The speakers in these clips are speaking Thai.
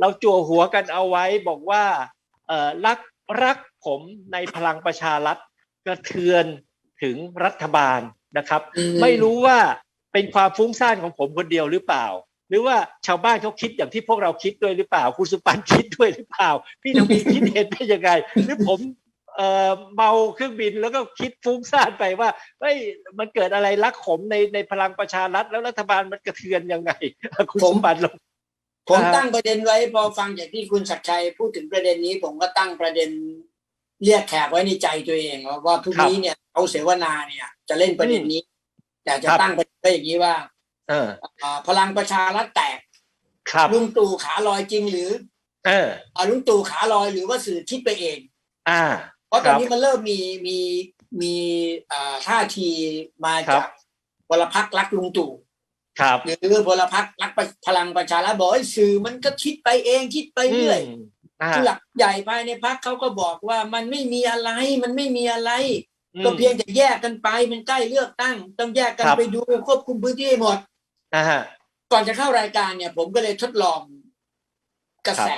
เราจั่วหัวกันเอาไว้บอกว่าเอ่อรักรักผมในพลังประชารัฐกระเทือนถึงรัฐบาลนะครับอืมไม่รู้ว่าเป็นความฟุ้งซ่านของผมคนเดียวหรือเปล่า หรือว่าชาวบ้านเขาคิดอย่างที่พวกเราคิดด้วยหรือเปล่าคุณสุปันคิดด้วยหรือเปล่า พี่ทวีคิดเห็นเป็นยังไงหรือผมเอ่อเมาเครื่องบินแล้วก็คิดฟุ้งซ่านไปว่าเฮ้ยมันเกิดอะไรรักขมในในพลังประชารัฐแล้วรัฐบาลมันกระเทือนยังไง คุณสุปันลอง ผมอ่าตั้งประเด็นไว้พอฟังจากที่คุณศักดิ์ชัยพูดถึงประเด็นนี้ ผมก็ตั้งประเด็นเรียกแขกไว้ในใจตัวเองว่าว่าพรุ่งนี้เนี่ยเอาเสวนาเนี่ย จะเล่นประเด็นนี้แต่จะตั้งประเด็นไว้อย่างนี้ว่าเอออ่าพลังประชารัฐแตกครับลุงตู่ขาลอยจริงหรือ เอออ่าลุงตู่ขาลอยหรือว่าสื่อคิดไปเอง อ่า เพราะตอนนี้ครับมันเริ่มมีมีมีอ่าท่าทีมาครัจากบพลพรรครักลุงตู่ ครับหรือพลพรรครักพลังประชารัฐบอกให้สื่อมันก็คิดไปเองคิดไปเรื่อยมอ่าผู้หลักใหญ่ภายในพักเขาก็บอกว่ามันไม่มีอะไรมันไม่มีอะไรอืมก็เพียงแต่แยกกันไปมันใกล้เลือกตั้ง ต้องแยกกันครับไปดูควบคุมพื้นที่ให้หมดอ่าฮะก่อนจะเข้ารายการเนี่ย ผมก็เลยทดลองกระแส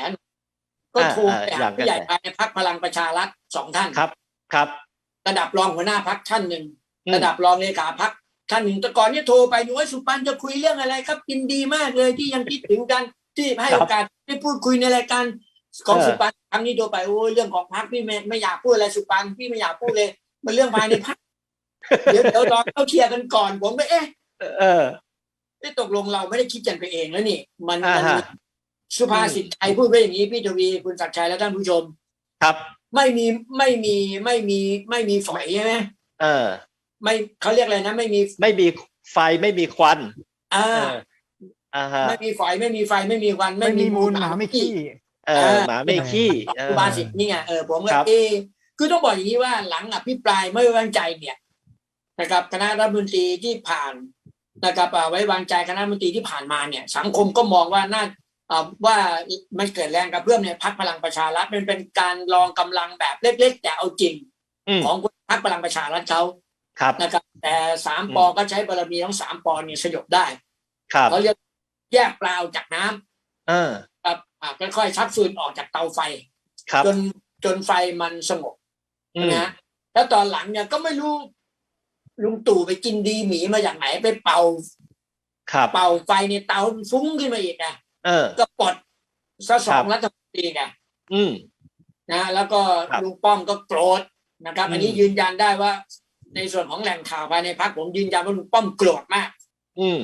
ก็โทรอ่าไปอ่าหาผู้ใหญ่อย่างกระแสภายในพักพลังประชารัฐสองท่านครับ ครับ ระดับรองหัวหน้าพักท่านหนึ่งอืมระดับรองเลขาพัก ท่านหนึ่งแต่ก่อนเนี่ยโทรไปดูว่าสุปันจะคุยเรื่องอะไรครับยินดีมากเลยที่ยังคิดถึงกันที่ให้โอกาสได้พูดคุยในรายการของเออสุปันครั้งนี้โทรไปโอ้ยเรื่องของพักพี่ไม่ไม่อยากพูดอะไรสุปันพี่ไม่อยากพูดเลย มันเรื่องภายในพักเดี๋ยวเดี๋ยวรอเขาเคลียร์กันก่อนผมก็เอ๊ะเออไม่ตกลงเราไม่ได้คิดกันไปเองแล้วนี่ มันอ่ามันฮะสุภาษิตไทยพูดไว้อย่างนี้พี่ทวีคุณศักดิ์ชัยและท่านผู้ชม ครับ ไม่มีไม่มีไม่มีไม่มีฝอยใช่ไหมเออ ไม่เขาเรียกอะไรนะ ไม่มีไม่มีไฟไม่มีควัน อ่าเอออ่าฮะไม่มีฝอยไม่มีไฟไม่มีควันไม่มีมูลหมาไม่ขี้เออหมาไม่ขี้เออสุภาษิตนี่ไงเออผมก็ครับเออคือต้องบอกอย่างนี้ว่าหลังอภิปรายไม่ไว้วางใจเนี่ยนะครับคณะรัฐมนตรีที่ผ่านนะครับอ่าไว้วางใจคณะรัฐมนตรีที่ผ่านมาเนี่ย สังคมก็มองว่าน่าอ่าว่ามันเกิดแรงกระเพื่อมในพักพลังประชารัฐมันเป็นการลองกำลังแบบเล็ก ๆ แต่เอาจริงอืมของพักพลังประชารัฐเขา ครับนะครับ แต่สามอืมปอก็ใช้บารมีทั้งสามปอเนี่ยสยบได้ครับเขาเรียกแยกปลาออกจากน้ำเออครับอ่าค่อยๆชักฟืนออกจากเตาไฟครับจนจนไฟมันสงบอืมนะฮะแล้วตอนหลังเนี่ยก็ไม่รู้ลุงตู่ไปกินดีหมีมาจากไหนไปเป่าครับเป่าไฟในเตามันฟุ้งขึ้นมาอีกไงเออ ก็ปลดซะสอครังบรัฐมนตรีไงอืมนะแล้วก็ครับลุงป้อมก็โกรธนะครับอืมอันนี้ยืนยันได้ว่า ในส่วนของแหล่งข่าวภายในพรรคผมยืนยันว่าลุงป้อมโกรธมาก อืม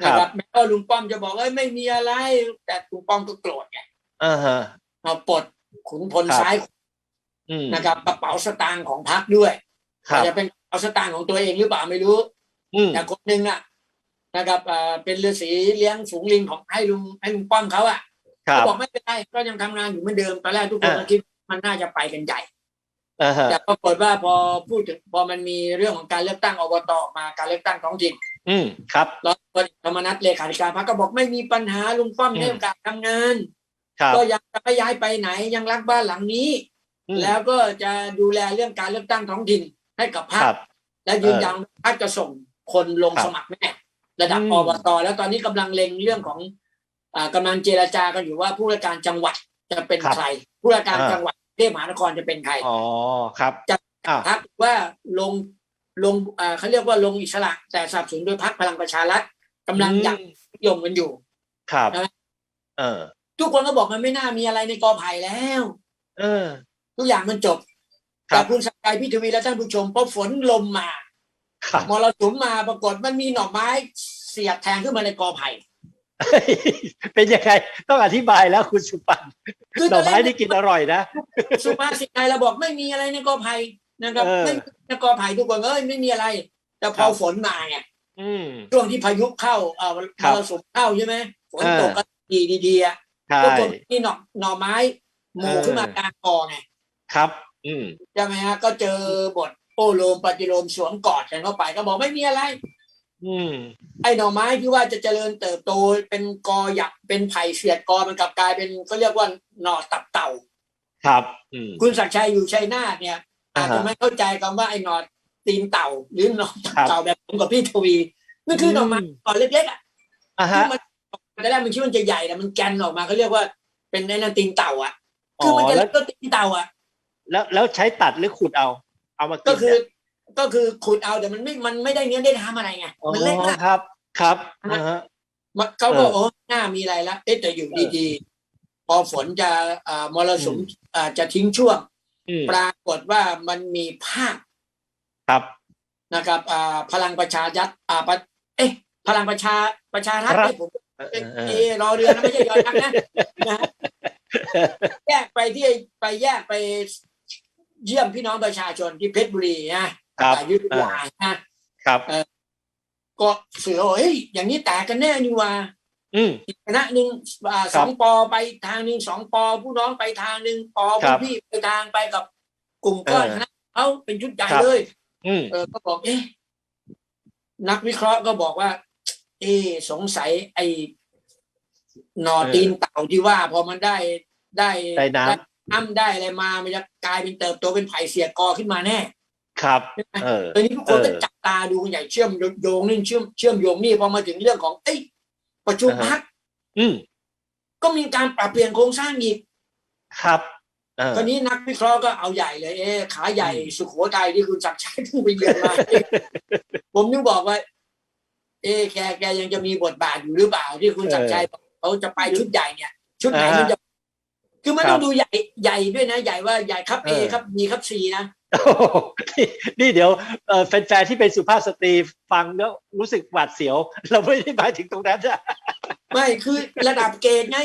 คนะครัรับบแม้ว่าลุงป้อมจะบอกว่าไม่มีอะไร แต่ลุงป้อมก็โกรธไงอ่าฮะเอาปลดขุนพลครับซ้ายอืมนะครับกระเป๋าสตางค์ของพรรคด้วยครับอาจจะเป็นกระเป๋าสตางค์ของตัวเองหรือเปล่าไม่รู้อืมแต่คนหนึ่งอะนะครับเอ่อเป็นฤาษีเลี้ยงฝูงลิงของให้ลุงให้ลุงป้อมเขาอะครัเขาบบอกไม่เป็นไรก็ยังทำงานอยู่เหมือนเดิมตอนแรกทุกคนอ่าก็คิดมันน่าจะไปกันใหญ่อ่าฮะ แต่ปรากฏว่าพอพูดถึงพอมันมีเรื่องของการเลือกตั้งอบตออกมาการเลือกตั้งท้องถิ่นอืมครับแล้วพลเอกธรรมนัฐเลขาธิการพรรคก็บอกไม่มีปัญหาลุงป้อมอืมให้โอกาสทำงานครับก็ยังจะไม่ย้ายไปไหนยังรักบ้านหลังนี้อืมแล้วก็จะดูแลเรื่องการเลือกตั้งท้องถิ่นให้กับพรรคครับและยืนยันว่าพรรคจะส่งคนลงครับสมัครแน่ระดับอืมอบตแล้วตอนนี้กำลังเล็งเรื่องของอ่ากำลังเจรจากันอยู่ว่าผู้ราชการจังหวัดจะเป็นใคร ผู้ราชการอ่าจังหวัดกรุงเท พมหานครจะเป็นใครอ๋อครับจะอ้าวพรรคว่าลงลงอ่าเขาเรียกว่าลงอิสระ แต่สนับสนุนโดยพรรคพลังประชารัฐกำลังยักนิยมกันอยู่ ครับนะเออ ทุกคนก็บอกมันไม่น่ามีอะไรในกอไผ่แล้ว เออ ทุกอย่างมันจบครัแต่บคุณสกายพิทวีและท่านผู้ชมพอฝนลมมาครับมรสุมมาปรากฏมันมีหน่อไม้เสียบแทงขึ้นมาในกอไผ่ เป็นยังไงต้องอธิบายแล้วคุณสุปันคือดอกไม้ที่กินอร่อยนะ สุภาษิตไทยเราบอกไม่มีอะไรในกอไผ่นะครับเออไม่มีในกอไผ่ทุกคนเอ้ยไม่มีอะไร แต่พครัอบฝนมาไงอืมช่วงที่พายุเข้าเอ่อมครับรสุมเข้าใช่ไหมฝนเออตกก็ดีดีๆอะใช่ปรากฏนี่หน่อหน่อไม้หมูเออขึ้นมากลางกอไงครับ อืมใช่ไหมฮะก็เจอบทโอโลมปฏิโลมสวมกอดกันเข้าไปก็บอกไม่มีอะไร อืมไอ้หน่อไม้ที่ว่าจะเจริญเติบโตเป็นกอหยักเป็นไผ่เสียดกอมันกลับกลายเป็นก็เรียกว่าหน่อตับเต่า ครับอืมคุณศักดิ์ชัยอยู่ชัยนาทเนี่ยอ่าอาจฮะจะไม่เข้าใจคำว่าไอ้หน่อตีนเต่า หรือหน่อตับครับเต่าแบบผมกับพี่ทวีนั่นคือหน่อไม้อืมหน่อเล็กๆอะอ่าที่ฮะมันตอนแรกมันคิดว่ามันจะใหญ่แต่มันแกนออกมาเขาเรียกว่าเป็นไอ้นั่นตีนเต่าอะอ๋คือมันอจะแล้วก็ตีนเต่าอะแล้วแล้วใช้ตัดหรือขุดเอา เอามากินก็คือเนี่ย ก็คือขุดเอาแต่มันไม่มันไม่ได้เนื้อได้น้ำอะไรไงอ๋อมันเล็กมากครับ ครับอ่าฮะ มันเขาก็เออโอ้หน้ามีอะไรละเอ๊ะแต่อยู่ดีๆพอฝนจะอ่ามรสุมอืมอ่าจะทิ้งช่วง อืมปรากฏว่ามันมีภาพครับ นะครับอ่าพลังประชายัดอ่าปะเอ๊ะ พลังประชาประชารัฐครับ เนี่ยผมเออเอ๊ะเออเอะรอเรือนะไม่ใช่ยอยักษ์นะนะแยกไปที่ไปแยกไปเยี่ยมพี่น้องประชาชนที่เพชรบุรีนะ ครับอยุธยานะครับก็เสือบอกเฮ้ยอย่างนี้แตกกันแน่นี่หว่า อืมอีกคณะหนึ่งอ่าคสรับองปอไปทางหนึ่งสองปอผู้น้องไปทางหนึ่งปอครัผู้บพี่ไปทางไปกับกลุ่มก้อนเออคณะเขาเป็นชุดใหญ่ครับเลยอืมเออก็บอกเอ๊ะนักวิเคราะห์ก็บอกว่า เอ๊ะสงสัยไอ้หนอตีนเต่าที่ว่า พอมันได้ได้ได้น้น้ำได้อะไรมามันจะกลายเป็นเติบโตเป็นไผ่เสียกอขึ้นมาแน่ำ ครับใช่ไหมเออตอนนี้ทุกคนก็เออจับตาดูกันใหญ่เชื่อมโยงนี่เชื่อมเชื่อมโยงนี่พอมาถึงเรื่องของเอ้ยประชุมอ่าฮะพักอืมก็มีการปรับเปลี่ยนโครงสร้างอีก ครับเออตอนนี้นักวิเคราะห์ก็เอาใหญ่เลย เอ๊ะขาใหญ่สุโขทัยที่คุณศักดิ์ชัยเพิ่งไปเยือนมาผมนึกบอกว่า เอ๊ะแกแกยังจะมีบทบาทอยู่หรือเปล่าที่คุณศักดิ์ชัยบอกเขาจะไปชุดใหญ่เนี่ย ชุดไหนมันจะคือมันต้องดูใหญ่ใหญ่ด้วยนะ ใหญ่ว่าใหญ่ครับเอครับบีครับซีนะโอ้โห นี่นี่เดี๋ยวเอ่อแฟนๆที่เป็นสุภาพสตรีฟังแล้วรู้สึกหวาดเสียว เราไม่ได้หมายถึงตรงนั้นนะไม่คือระดับเกณฑ์ไง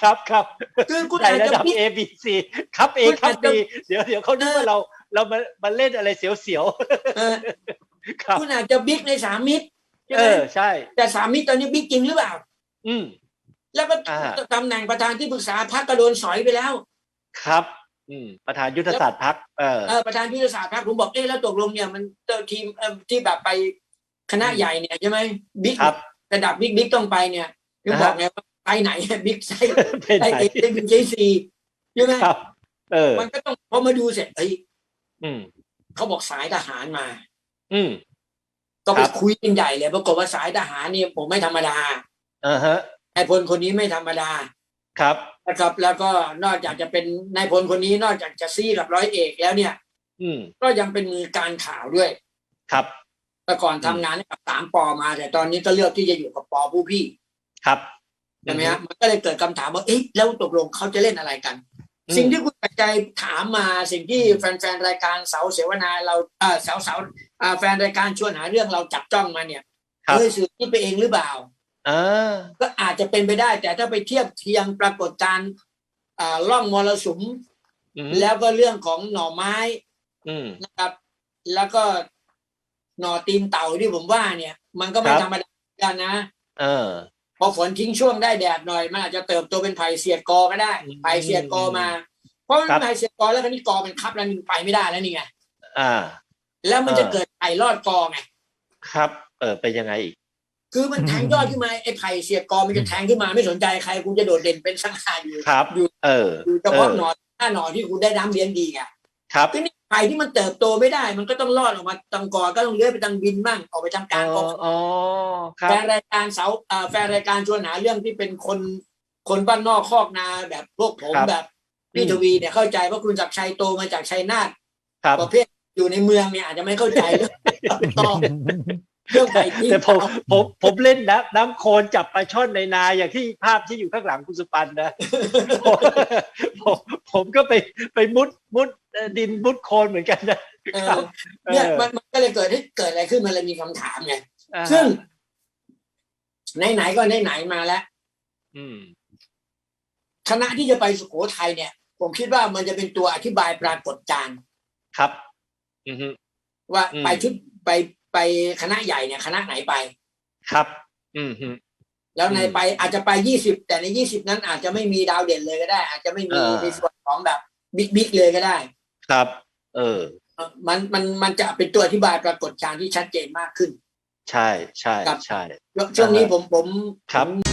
ครับครับคือคุณในอาจระจะดับบิ๊ก A B C ครับ A คุณครับอาจจะ B เดี๋ยวเดี๋ยวเขาคิดว่าเราเรามามาเล่นอะไรเสียวเออๆครับคุณอาจจะบิ๊กในสามมิตรใช่เอไหมอใช่ แต่สามมิตรตอนนี้บิ๊กจริงหรือเปล่า อืมแล้วก็อ่าตำแหน่งประธานที่ปรึกษาพรรคก็โดนสอยไปแล้ว ครับอืม ประธานยุทธศาสตร์พักเออเออประธานยุทธศาสตร์พรรคผมบอกเอ๊ะแล้วตกลงเนี่ยมันเจ้าทีมเอ่อที่แบบไปคณะใหญ่เนี่ยใช่ไหมบิ๊กครับระดับบิ๊กบิ๊กต้องไปเนี่ยถึงอ่าบฮะอกไงว่าไปไหนบิ๊กไซเป็นไอไหนเอได้บิ๊กไซซีใช่ไหมครับเออ มันก็ต้องพอมาดูเสร็จเอ้ยอืมเขาบอกสายทหารมา อืมก็ไปครับคุยกันใหญ่เลยปรากฏว่าสายทหารเนี่ยผมไม่ธรรมดาอ่าฮะนายพลคนนี้ไม่ธรรมดา ครับนะครับ แล้วก็นอกจากจะเป็นนายพลคนนี้นอกจากจะซี่กับร้อยเอกแล้วเนี่ย อืมก็ยังเป็นมือการข่าวด้วย ครับแต่ก่อนทำงานให้กับสามปอมา แต่ตอนนี้ก็เลือกที่จะอยู่กับปอผู้พี่ ครับใช่ไหมฮะมันก็เลยเกิดคำถามว่าเอ๊ะแล้วตกลงเขาจะเล่นอะไรกันอืมสิ่งที่คุณปัจจัยถามมาสิ่งที่แฟนๆรายการเสาเสวนาเราเอ่อเสาเสาอ่าแฟนรายการชวนหาเรื่องเราจับจ้องมาเนี่ยครับเฮ้ยสื่อคิดไปเองหรือเปล่า อ่าก็อาจจะเป็นไปได้ แต่ถ้าไปเทียบเทียงปรากฏการณ์อ่าล่องมรสุมอืมแล้วก็เรื่องของหน่อไม้อืมนะครับ แล้วก็หน่อตีนเต่าที่ผมว่าเนี่ย มันก็ไม่ครับธรรมดากันนะเออ พอฝนทิ้งช่วงได้แดดหน่อย มันอาจจะเติบโตเป็นไผ่เสียดกอก็ได้อืมไผ่เสียดกอมา เพราะมันครับไผ่เสียดกอแล้วก็นี่กอเป็นคับแล้วนี่ไปไม่ได้แล้วนี่ไงอ่า แล้วมันจะเออเกิดไผ่รอดกอไงครับ เออเป็นยังไงอีก คือมันแทงยอดขึ้นมาไอ้ไผ่เสียดกอมันจะแทงขึ้นมาไม่สนใจใครคุณจะโดดเด่นเป็นสังหารอยู่ครับอยู่เอออยู่เฉพาะเออหนอนหน้าหนอนที่คุณได้น้ำเลี้ยงดีไงครับคือนี่ไผ่ที่มันเติบโตไม่ได้ มันก็ต้องรอดออกมาตังกอก็ต้องเลื้อยไปทางบินบ้างออกไปทางกอ๋ลางออกออ๋อครัแฟบนรายการเสาอ่าแฟนรายการชวนหาเรื่องที่เป็นคนคนบ้านนอกคอกนาแบบพวกผมครับแบบพี่อืมทวีเนี่ยเข้าใจว่าคุณศักดิ์ชัยโตมาจากชัยนาทครับประเภทอยู่ในเมืองเนี่ยอาจจะไม่เข้าใจเรื่องต้อง เรื่องไผ่ที่แต่ผมผมผมเล่นน้ำน้ำโคลนจับปลาช่อนในนาอย่างที่ภาพที่อยู่ข้างหลังคุณสุปันนะผมผมผมก็ไปไปมุดมุดเอ่อดินมุดโคลนเหมือนกันนะเอครัอบเออเนี่ยมันมันก็เลยเกิดให้เกิดอะไรขึ้นมันเลยมีคำถามไงอ่าซึ่งไหนๆก็ไหนๆมาแล้วอืมคณะที่จะไปสุโขทัยเนี่ย ผมคิดว่ามันจะเป็นตัวอธิบายปรากฏการณ์ครับอือฮึว่าอืมไปชุดไป ไปคณะใหญ่เนี่ยคณะไหนไป ครับ อือฮึแล้วในอืมไปอาจจะไปยี่สิบแต่ในยี่สิบนั้นอาจจะไม่มีดาวเด่นเลยก็ได้ อาจจะไม่มีอ่าในส่วนของแบบบิ๊กบิ๊กเลยก็ได้ ครับ เออเอ่อมันมันมันจะเป็นตัวอธิบายปรากฏการณ์ที่ชัดเจนมากขึ้น ใช่ใช่ครับใช่ช่วงนี้ผมผมครับผม